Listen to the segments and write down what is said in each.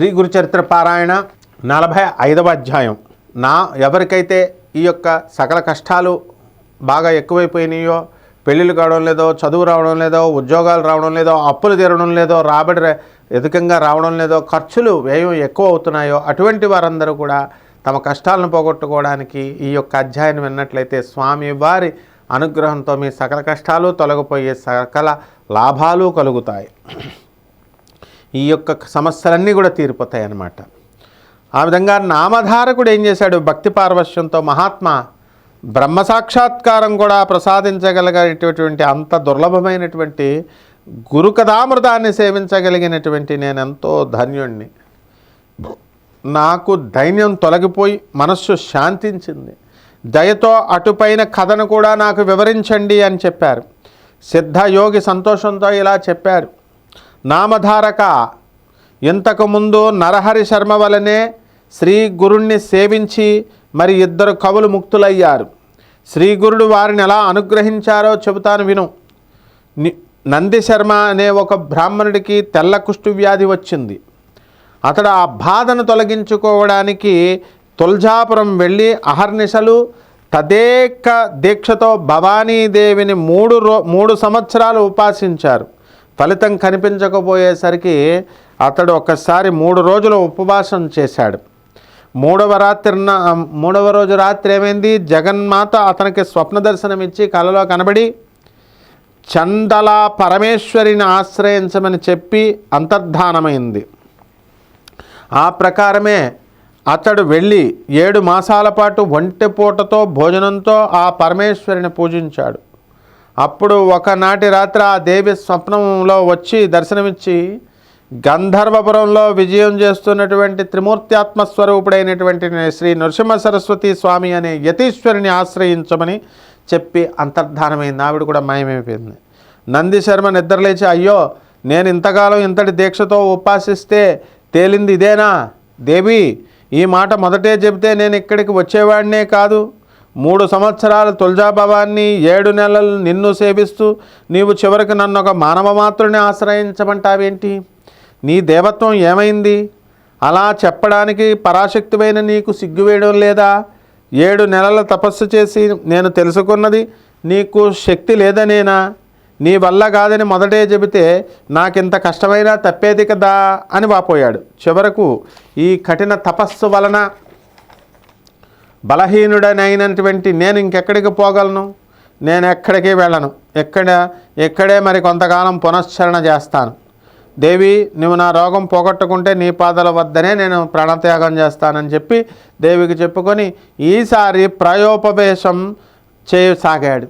శ్రీ గురుచరిత్ర పారాయణ నలభై ఐదవ అధ్యాయం. నా ఎవరికైతే ఈ యొక్క సకల కష్టాలు బాగా ఎక్కువైపోయినాయో పెళ్ళిళ్ళు కావడం లేదో చదువు రావడం లేదో ఉద్యోగాలు రావడం లేదో అప్పులు తీరడం లేదో రాబడి ఎదుకంగా రావడం లేదో ఖర్చులు వ్యయం ఎక్కువ అవుతున్నాయో అటువంటి వారందరూ కూడా తమ కష్టాలను పోగొట్టుకోవడానికి ఈ యొక్క అధ్యాయం విన్నట్లయితే స్వామి వారి అనుగ్రహంతో మీ సకల కష్టాలు తొలగిపోయే సకల లాభాలు కలుగుతాయి. ఈ యొక్క సమస్యలన్నీ కూడా తీరిపోతాయి అన్నమాట ఆ విధంగా నామధారకుడు ఏం చేశాడు? భక్తి పార్వశ్యంతో మహాత్మా బ్రహ్మ సాక్షాత్కారం కూడా ప్రసాదించగలిగేటటువంటి అంత దుర్లభమైనటువంటి గురు కథామృతాన్ని సేవించగలిగినటువంటి నేనెంతో ధన్యుణ్ణి. నాకు దైన్యం తొలగిపోయి మనస్సు శాంతించింది. దయతో అటుపైన కథను కూడా నాకు వివరించండి అని చెప్పారు. సిద్ధయోగి సంతోషంతో ఇలా చెప్పారు. నామధారక. ఇంతకుముందు నరహరి శర్మ వలనే శ్రీ గురుణ్ణి సేవించి మరి ఇద్దరు కవులు ముక్తులయ్యారు. శ్రీ గురుడు వారిని ఎలా అనుగ్రహించారో చెబుతాను విను. నంది శర్మ అనే ఒక బ్రాహ్మణుడికి తెల్ల కుష్టు వ్యాధి వచ్చింది. అతడు ఆ బాధను తొలగించుకోవడానికి తుల్జాపురం వెళ్ళి అహర్నిశలు తదేక దీక్షతో భవానీదేవిని మూడు రో మూడు సంవత్సరాలు ఉపాసించారు. ఫలితం కనిపించకపోయేసరికి అతడు ఒక్కసారి మూడు రోజులు ఉపవాసం చేశాడు. మూడవ రాత్రి మూడవ రోజు రాత్రి ఏమైంది? జగన్మాత అతనికి స్వప్న దర్శనం ఇచ్చి కలలో కనబడి చందల పరమేశ్వరిని ఆశ్రయించమని చెప్పి అంతర్ధానమైంది. ఆ ప్రకారమే అతడు వెళ్ళి ఏడు మాసాల పాటు ఒంటెపూటతో భోజనంతో ఆ పరమేశ్వరిని పూజించాడు. అప్పుడు ఒకనాటి రాత్రి ఆ దేవి స్వప్నంలో వచ్చి దర్శనమిచ్చి గంధర్వపురంలో విజయం చేస్తున్నటువంటి త్రిమూర్త్యాత్మస్వరూపుడైనటువంటి శ్రీ నృసింహ సరస్వతి స్వామి అనే యతీశ్వరిని ఆశ్రయించమని చెప్పి అంతర్ధానమైంది. ఆవిడ కూడా మాయమైపోయింది. నంది శర్మ నిద్రలేచి అయ్యో నేను ఇంతకాలం ఇంతటి దీక్షతో ఉపాసిస్తే తేలింది ఇదేనా? దేవి ఈ మాట మొదటే చెబితే నేను ఇక్కడికి వచ్చేవాడినే కాదు. మూడు సంవత్సరాలు తుల్జాభవాన్ని ఏడు నెలలు నిన్ను సేవిస్తూ నీవు చివరికి నన్ను ఒక మానవ మాత్రుని ఆశ్రయించమంటావేంటి? నీ దేవత్వం ఏమైంది? అలా చెప్పడానికి పరాశక్తివైన నీకు సిగ్గు వేయడం లేదా? ఏడు నెలల తపస్సు చేసి నేను తెలుసుకున్నది నీకు శక్తి లేదనేనా? నీ వల్ల కాదని మొదటే చెబితే నాకింత కష్టమైనా తప్పేది కదా అని వాపోయాడు. చివరకు ఈ కఠిన తపస్సు వలన బలహీనుడనైనటువంటి నేను ఇంకెక్కడికి పోగలను? నేను ఎక్కడికి వెళ్ళను? ఎక్కడ ఎక్కడే మరి కొంతకాలం పునశ్చరణ చేస్తాను. దేవి నువ్వు నా రోగం పోగొట్టుకుంటే నీ పాదాల వద్దనే నేను ప్రాణత్యాగం చేస్తానని చెప్పి దేవికి చెప్పుకొని ఈసారి ప్రయోపవేశం చేయసాగాడు.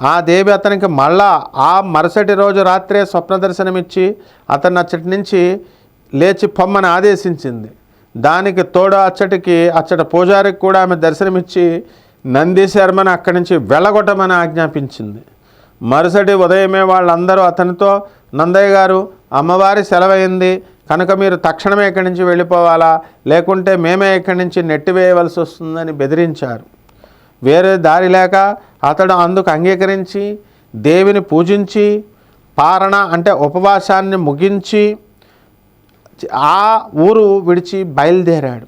ఆ దేవి అతనికి మళ్ళా ఆ మరుసటి రోజు రాత్రే స్వప్న దర్శనమిచ్చి అతన్ని అచ్చటి నుంచి లేచి పొమ్మని ఆదేశించింది. దానికి తోడు అచ్చటికి అచ్చట పూజారికి కూడా ఆమె దర్శనమిచ్చి నంది శర్మని అక్కడి నుంచి వెళ్ళగొట్టమని ఆజ్ఞాపించింది. మరుసటి ఉదయమే వాళ్ళందరూ అతనితో నందయ్య గారు అమ్మవారి సెలవైంది కనుక మీరు తక్షణమే ఇక్కడి నుంచి వెళ్ళిపోవాలా లేకుంటే మేమే ఇక్కడి నుంచి నెట్టివేయవలసి వస్తుందని బెదిరించారు. వేరే దారి లేక అతడు అందుకు అంగీకరించి దేవిని పూజించి పారణ అంటే ఉపవాసాన్ని ముగించి ఆ ఊరు విడిచి బయలుదేరాడు.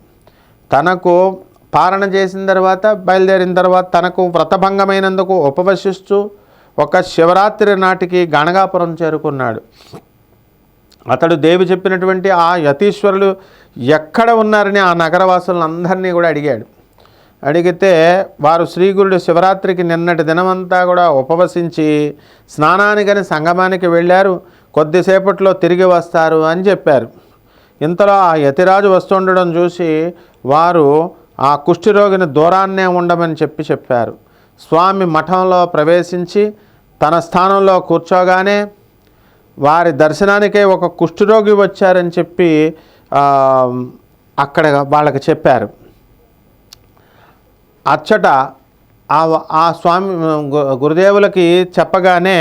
తనకు పారణ చేసిన తర్వాత బయలుదేరిన తర్వాత తనకు వ్రతభంగమైనందుకు ఉపవసిస్తూ ఒక శివరాత్రి నాటికి గణగాపురం చేరుకున్నాడు. అతడు దేవి చెప్పినటువంటి ఆ యతీశ్వరులు ఎక్కడ ఉన్నారని ఆ నగరవాసులందరినీ కూడా అడిగాడు. అడిగితే వారు శ్రీగురుడు శివరాత్రికి నిన్నటి దినమంతా కూడా ఉపవసించి స్నానానికని సంగమానికి వెళ్ళారు. కొద్దిసేపట్లో తిరిగి వస్తారు అని చెప్పారు. ఇంతలో ఆ యతిరాజు వస్తుండడం చూసి వారు ఆ కుష్ఠిరోగిని దూరాన్నే ఉండమని చెప్పి చెప్పారు. స్వామి మఠంలో ప్రవేశించి తన స్థానంలో కూర్చోగానే వారి దర్శనానికే ఒక కుష్ఠరోగి వచ్చారని చెప్పి అక్కడ వాళ్ళకి చెప్పారు. అచ్చట ఆ ఆ స్వామి గురుదేవులకి చెప్పగానే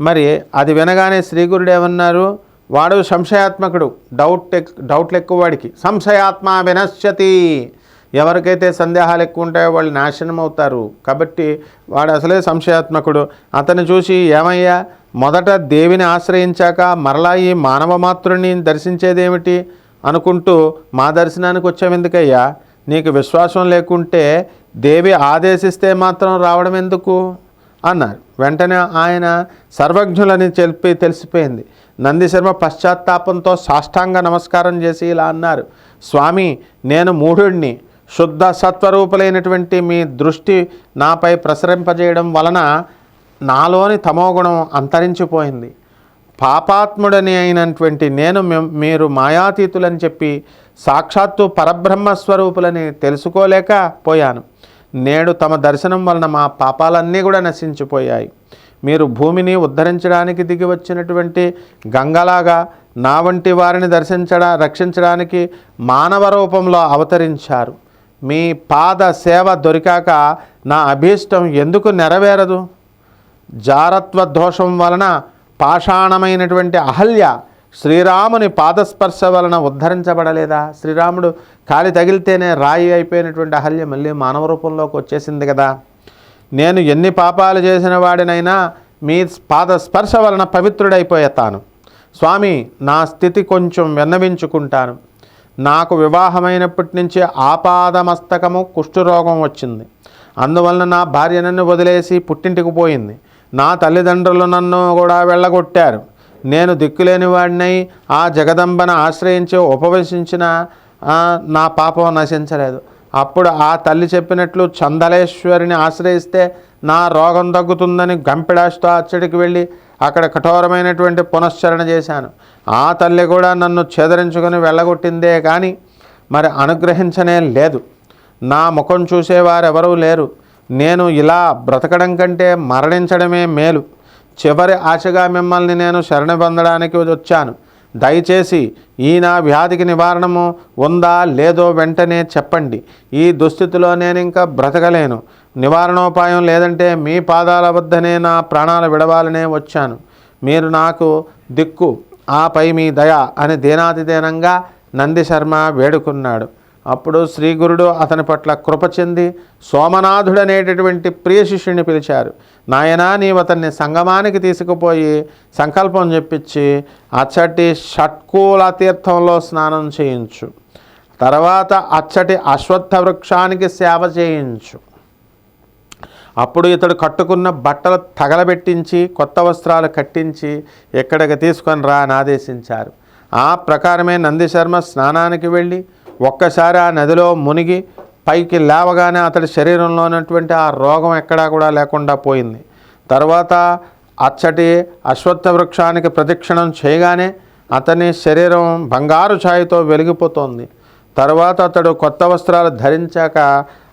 మరి అది వినగానే శ్రీ ఏమన్నారు? వాడు సంశయాత్మకుడు డౌట్ డౌట్లు ఎక్కువ వాడికి. సంశయాత్మ వినశ్యతి. ఎవరికైతే సందేహాలు ఎక్కువ ఉంటాయో వాళ్ళు నాశనం అవుతారు. కాబట్టి వాడు అసలే సంశయాత్మకుడు. అతను చూసి ఏమయ్యా? మొదట దేవిని ఆశ్రయించాక మరలా ఈ మానవ మాతృని దర్శించేదేమిటి? అనుకుంటూ మా దర్శనానికి వచ్చావు ఎందుకయ్యా నీకు విశ్వాసం లేకుంటే దేవి ఆదేశిస్తే మాత్రం రావడం ఎందుకు? అన్నారు. వెంటనే ఆయన సర్వజ్ఞులని చెప్పి తెలిసిపోయింది. నందిశర్మ పశ్చాత్తాపంతో సాష్టాంగ నమస్కారం చేసి ఇలా అన్నారు. స్వామి నేను మూఢుడిని శుద్ధ సత్వరూపులైనటువంటి మీ దృష్టి నాపై ప్రసరింపజేయడం వలన నాలోని తమోగుణం అంతరించిపోయింది. పాపాత్ముడని అయినటువంటి నేను మీరు మాయాతీతులని చెప్పి సాక్షాత్తు పరబ్రహ్మ స్వరూపులని తెలుసుకోలేకపోయాను నేడు తమ దర్శనం వలన మా పాపాలన్నీ కూడా నశించిపోయాయి. మీరు భూమిని ఉద్ధరించడానికి దిగి వచ్చినటువంటి గంగలాగా నా వంటి వారిని దర్శించడా రక్షించడానికి మానవ రూపంలో అవతరించారు. మీ పాద సేవ దొరికాక నా అభీష్టం ఎందుకు నెరవేరదు? జారత్వ దోషం వలన పాషాణమైనటువంటి అహల్య శ్రీరాముని పాదస్పర్శ వలన ఉద్ధరించబడలేదా? శ్రీరాముడు కాలి తగిలితేనే రాయి అయిపోయినటువంటి అహల్య మళ్ళీ మానవ రూపంలోకి వచ్చేసింది కదా. నేను ఎన్ని పాపాలు చేసిన వాడినైనా మీ పాద స్పర్శ వలన పవిత్రుడైపోయేతాను స్వామి నా స్థితి కొంచెం విన్నవించుకుంటాను. నాకు వివాహమైనప్పటి నుంచి ఆపాదమస్తకము కుష్ఠరోగం వచ్చింది. అందువలన నా భార్య నన్ను వదిలేసి పుట్టింటికి పోయింది. నా తల్లిదండ్రులు నన్ను కూడా వెళ్ళగొట్టారు. నేను దిక్కులేని వాడినై ఆ జగదంబను ఆశ్రయించి ఉపవసించిన నా పాపం నశించలేదు. అప్పుడు ఆ తల్లి చెప్పినట్లు చందలేశ్వరిని ఆశ్రయిస్తే నా రోగం తగ్గుతుందని గంపిడాస్తో అచ్చడికి వెళ్ళి అక్కడ కఠోరమైనటువంటి పునశ్చరణ చేశాను. ఆ తల్లి కూడా నన్ను చెదరించుకొని వెళ్ళగొట్టిందే కానీ మరి అనుగ్రహించనే లేదు. నా ముఖం చూసేవారెవరూ లేరు. నేను ఇలా బ్రతకడం కంటే మరణించడమే మేలు. చివరి ఆశగా మిమ్మల్ని నేను శరణ పొందడానికి వచ్చాను. దయచేసి ఈ నా వ్యాధికి నివారణము ఉందా లేదో వెంటనే చెప్పండి. ఈ దుస్థితిలో నేను ఇంకా బ్రతకలేను. నివారణోపాయం లేదంటే మీ పాదాల వద్దనే నా ప్రాణాలు విడవాలనే వచ్చాను. మీరు నాకు దిక్కు ఆపై మీ దయ అని దీనాతిదేనంగా నంది శర్మ వేడుకున్నాడు. అప్పుడు శ్రీగురుడు అతని పట్ల కృప చెంది సోమనాథుడనేటటువంటి ప్రియ శిష్యుని పిలిచారు. నాయనా నీవు అతన్ని సంగమానికి తీసుకుపోయి సంకల్పం చెప్పించి అచ్చటి షట్కూల తీర్థంలో స్నానం చేయించు. తర్వాత అచ్చటి అశ్వత్థ వృక్షానికి సేవ చేయించు. అప్పుడు ఇతడు కట్టుకున్న బట్టలు తగలబెట్టించి కొత్త వస్త్రాలు కట్టించి ఎక్కడికి తీసుకొని రా అని ఆదేశించారు. ఆ ప్రకారమే నందిశర్మ స్నానానికి వెళ్ళి ఒక్కసారి ఆ నదిలో మునిగి పైకి లేవగానే అతడి శరీరంలో ఉన్నటువంటి ఆ రోగం ఎక్కడా కూడా లేకుండా పోయింది. తర్వాత అచ్చటి అశ్వత్థ వృక్షానికి ప్రదక్షిణం చేయగానే అతని శరీరం బంగారు ఛాయతో వెలిగిపోతోంది. తర్వాత అతడు కొత్త వస్త్రాలు ధరించాక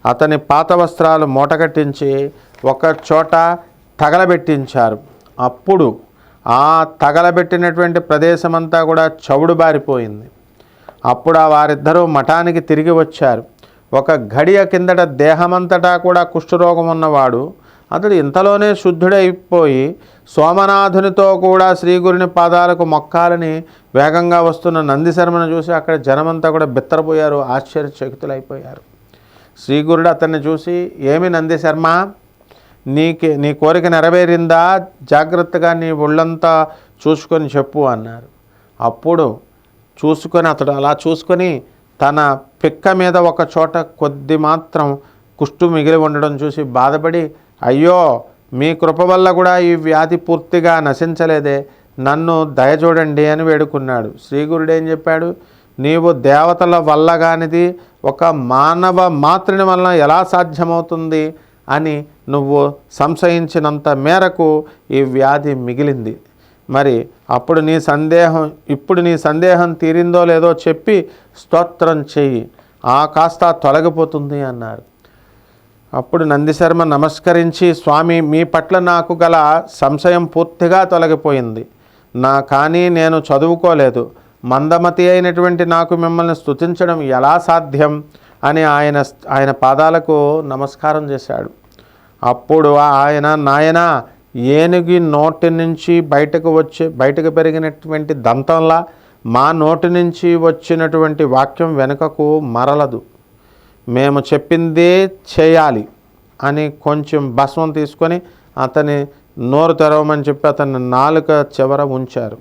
అతని పాత వస్త్రాలు మూటగట్టించి ఒక చోట తగలబెట్టించారు. అప్పుడు ఆ తగలబెట్టినటువంటి ప్రదేశమంతా కూడా చవుడు బారిపోయింది. అప్పుడు ఆ వారిద్దరూ మఠానికి తిరిగి వచ్చారు. ఒక గడియ కిందట దేహమంతటా కూడా కుష్ఠరోగం ఉన్నవాడు అతడు ఇంతలోనే శుద్ధుడైపోయి సోమనాథునితో కూడా శ్రీగురుని పాదాలకు మొక్కాలని వేగంగా వస్తున్న నందిశర్మను చూసి అక్కడ జనమంతా కూడా బిత్తరపోయారు ఆశ్చర్యచకితులైపోయారు. శ్రీగురుడు అతన్ని చూసి ఏమి నందిశర్మ? నీకి నీ కోరిక నెరవేరిందా? జాగ్రత్తగా నీ ఒళ్ళంతా చూసుకొని చెప్పు అన్నారు. అప్పుడు చూసుకొని అతడు అలా చూసుకొని తన పిక్క మీద ఒక చోట కొద్ది మాత్రం కుష్టు మిగిలి ఉండడం చూసి బాధపడి అయ్యో మీ కృప వల్ల కూడా ఈ వ్యాధి పూర్తిగా నశించలేదే నన్ను దయ చూడండి అని వేడుకున్నాడు. శ్రీగురుడు ఏం చెప్పాడు? నీవు దేవతల వల్ల కానిది ఒక మానవ మాతృని వలన ఎలా సాధ్యమవుతుంది? అని నువ్వు సంశయించినంత మేరకు ఈ వ్యాధి మిగిలింది. మరి అప్పుడు నీ సందేహం ఇప్పుడు నీ సందేహం తీరిందో లేదో చెప్పి స్తోత్రం చెయ్యి. ఆ కాస్త తొలగిపోతుంది అన్నారు. అప్పుడు నందిశర్మ నమస్కరించి స్వామి మీ పట్ల నాకు గల సంశయం పూర్తిగా తొలగిపోయింది. నా కానీ నేను చదువుకోలేదు. మందమతి అయినటువంటి నాకు మిమ్మల్ని స్తుతించడం ఎలా సాధ్యం? అని ఆయన ఆయన పాదాలకు నమస్కారం చేశాడు. అప్పుడు ఆయన నాయన ఏనుగి నోటి నుంచి బయటకు వచ్చే బయటకు పెరిగినటువంటి దంతంలా మా నోటి నుంచి వచ్చినటువంటి వాక్యం వెనుకకు మరలదు. మేము చెప్పిందే చేయాలి అని కొంచెం భస్మం తీసుకొని అతని నోరు తెరవమని చెప్పి అతని నాలుక చివర ఉంచారు.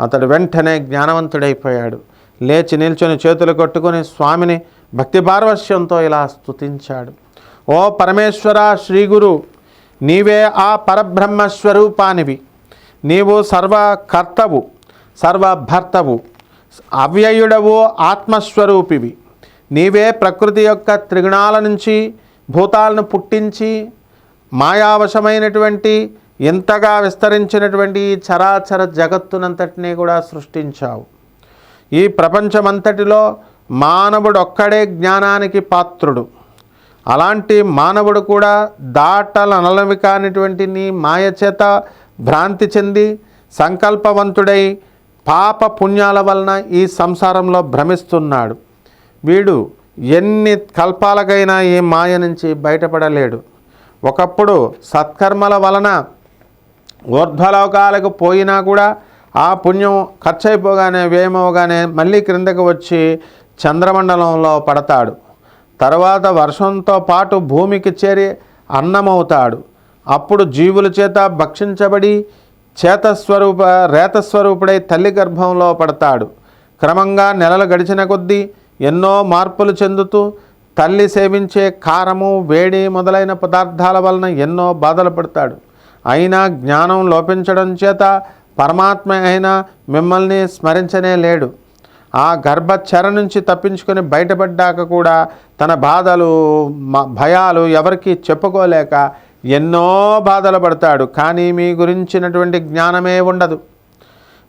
అతడు వెంటనే జ్ఞానవంతుడైపోయాడు. లేచి నిల్చొని చేతులు కొట్టుకొని స్వామిని భక్తి పార్వశ్యంతో ఇలా స్తుతించాడు. ఓ పరమేశ్వర శ్రీగురు నీవే ఆ పరబ్రహ్మ స్వరూపానివి. నీవు సర్వకర్తవు సర్వభర్తవు అవ్యయుడవు ఆత్మస్వరూపివి. నీవే ప్రకృతి యొక్క త్రిగుణాల నుంచి భూతాలను పుట్టించి మాయావశమైనటువంటి ఎంతగా విస్తరించినటువంటి ఈ చరాచర జగత్తునంతటినీ కూడా సృష్టించావు. ఈ ప్రపంచమంతటిలో మానవుడొక్కడే జ్ఞానానికి పాత్రుడు. అలాంటి మానవుడు కూడా దాటలనలవి కానిటువంటి నీ మాయ చేత భ్రాంతి చెంది సంకల్పవంతుడై పాప పుణ్యాల వలన ఈ సంసారంలో భ్రమిస్తున్నాడు. వీడు ఎన్ని కల్పాలకైనా ఈ మాయ నుంచి బయటపడలేడు. ఒకప్పుడు సత్కర్మల వలన ఊర్ధ్వలోకాలకు పోయినా కూడా ఆ పుణ్యం ఖర్చు అయిపోగానే వ్యయమవగానే మళ్ళీ క్రిందకు వచ్చి చంద్రమండలంలో పడతాడు. తర్వాత వర్షంతో పాటు భూమికి చేరి అన్నమవుతాడు. అప్పుడు జీవుల చేత భక్షించబడి చేతస్వరూప రేతస్వరూపుడై తల్లి గర్భంలో పడతాడు. క్రమంగా నెలలు గడిచిన కొద్దీ ఎన్నో మార్పులు చెందుతూ తల్లి సేవించే కారము వేడి మొదలైన పదార్థాల వలన ఎన్నో బాధలు పడతాడు. అయినా జ్ఞానం లోపించడం చేత పరమాత్మ అయినా మిమ్మల్ని స్మరించనే లేడు. ఆ గర్భచర నుంచి తప్పించుకొని బయటపడ్డాక కూడా తన బాధలు మ- భయాలు ఎవరికి చెప్పుకోలేక ఎన్నో బాధలు పడతాడు. కానీ మీ గురించినటువంటి జ్ఞానమే ఉండదు.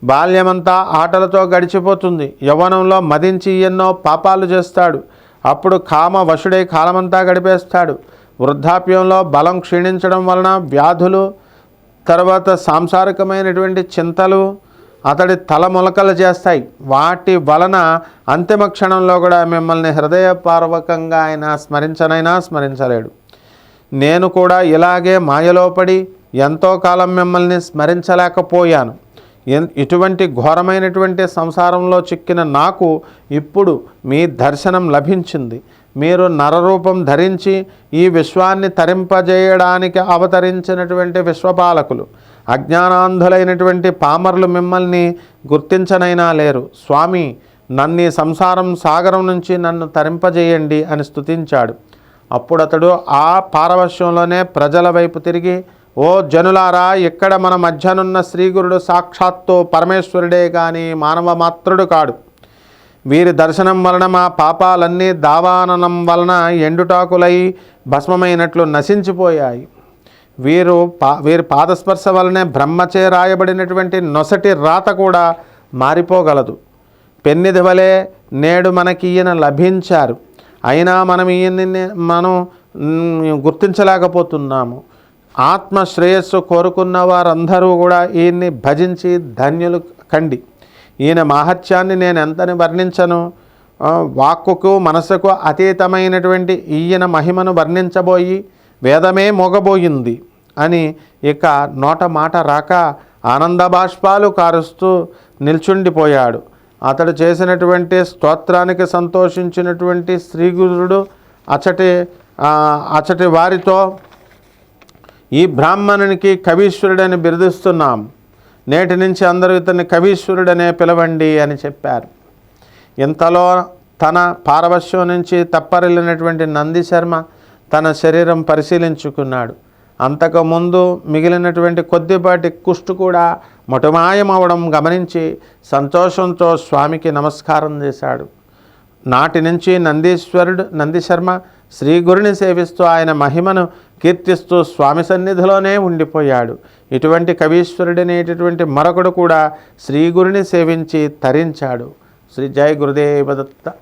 బాల్యమంతా ఆటలతో గడిచిపోతుంది. యవ్వనంలో మదించి ఎన్నో పాపాలు చేస్తాడు. అప్పుడు కామ వశుడై కాలమంతా గడిపేస్తాడు. వృద్ధాప్యంలో బలం క్షీణించడం వలన వ్యాధులు తర్వాత సాంసారికమైనటువంటి చింతలు అతడి తల మొలకలు చేస్తాయి. వాటి వలన అంతిమ క్షణంలో కూడా మిమ్మల్ని హృదయపూర్వకంగా ఆయన స్మరించనైనా స్మరించలేడు. నేను కూడా ఇలాగే మాయలో పడి ఎంతో కాలం మిమ్మల్ని స్మరించలేకపోయాను. ఎన్- ఇటువంటి ఘోరమైనటువంటి సంసారంలో చిక్కిన నాకు ఇప్పుడు మీ దర్శనం లభించింది. మీరు నరరూపం ధరించి ఈ విశ్వాన్ని తరింపజేయడానికి అవతరించినటువంటి విశ్వపాలకులు అజ్ఞానాంధులైనటువంటి పామర్లు మిమ్మల్ని గుర్తించనైనా లేరు. స్వామి నన్ను సంసారం సాగరం నుంచి నన్ను తరింపజేయండి అని స్తుతించాడు. అప్పుడు అతడు ఆ పారవశ్యంలోనే ప్రజల వైపు తిరిగి ఓ జనులారా ఇక్కడ మన మధ్యనున్న శ్రీగురుడు సాక్షాత్తు పరమేశ్వరుడే కానీ మానవ మాత్రుడు కాడు. వీరి దర్శనం వలన మా పాపాలన్నీ దావాననం వలన ఎండుటాకులై భస్మమైనట్లు నశించిపోయాయి. వీరు పా వీరి పాదస్పర్శ వలనే బ్రహ్మచే రాయబడినటువంటి నొసటి రాత కూడా మారిపోగలదు. పెన్నిది వలె నేడు మనకి ఈయన లభించారు. అయినా మనం ఈయన్ని మనం గుర్తించలేకపోతున్నాము. ఆత్మ శ్రేయస్సు కోరుకున్న వారందరూ కూడా ఈయన్ని భజించి ధన్యులు కండి. ఈయన మాహత్యాన్ని నేను ఎంతని వర్ణించను వాక్కుకు మనసుకు అతీతమైనటువంటి ఈయన మహిమను వర్ణించబోయి వేదమే మోగబోయింది అని ఇక నోట మాట రాక ఆనంద బాష్పాలు కారుస్తూ నిల్చుండిపోయాడు. అతడు చేసినటువంటి స్తోత్రానికి సంతోషించినటువంటి శ్రీగురుడు అచటి అచటి వారితో ఈ బ్రాహ్మణునికి కవీశ్వరుడని బిరుదిస్తున్నాం. నేటి నుంచి అందరూ ఇతన్ని కవీశ్వరుడనే పిలవండి అని చెప్పారు. ఇంతలో తన పారవశ్యం నుంచి తప్పరిల్లినటువంటి నంది శర్మ తన శరీరం పరిశీలించుకున్నాడు. అంతకుముందు మిగిలినటువంటి కొద్దిపాటి కుష్టు కూడా మటుమాయమవడం గమనించి సంతోషంతో స్వామికి నమస్కారం చేశాడు. నాటి నుంచి నందీశ్వరుడు నందిశర్మ శ్రీ గురుని సేవిస్తూ ఆయన మహిమను కీర్తిస్తూ స్వామి సన్నిధిలోనే ఉండిపోయాడు. ఇటువంటి కవీశ్వరుడనేటటువంటి మరొకడు కూడా శ్రీ గురుని సేవించి తరించాడు. శ్రీ జయ గురుదేవదత్త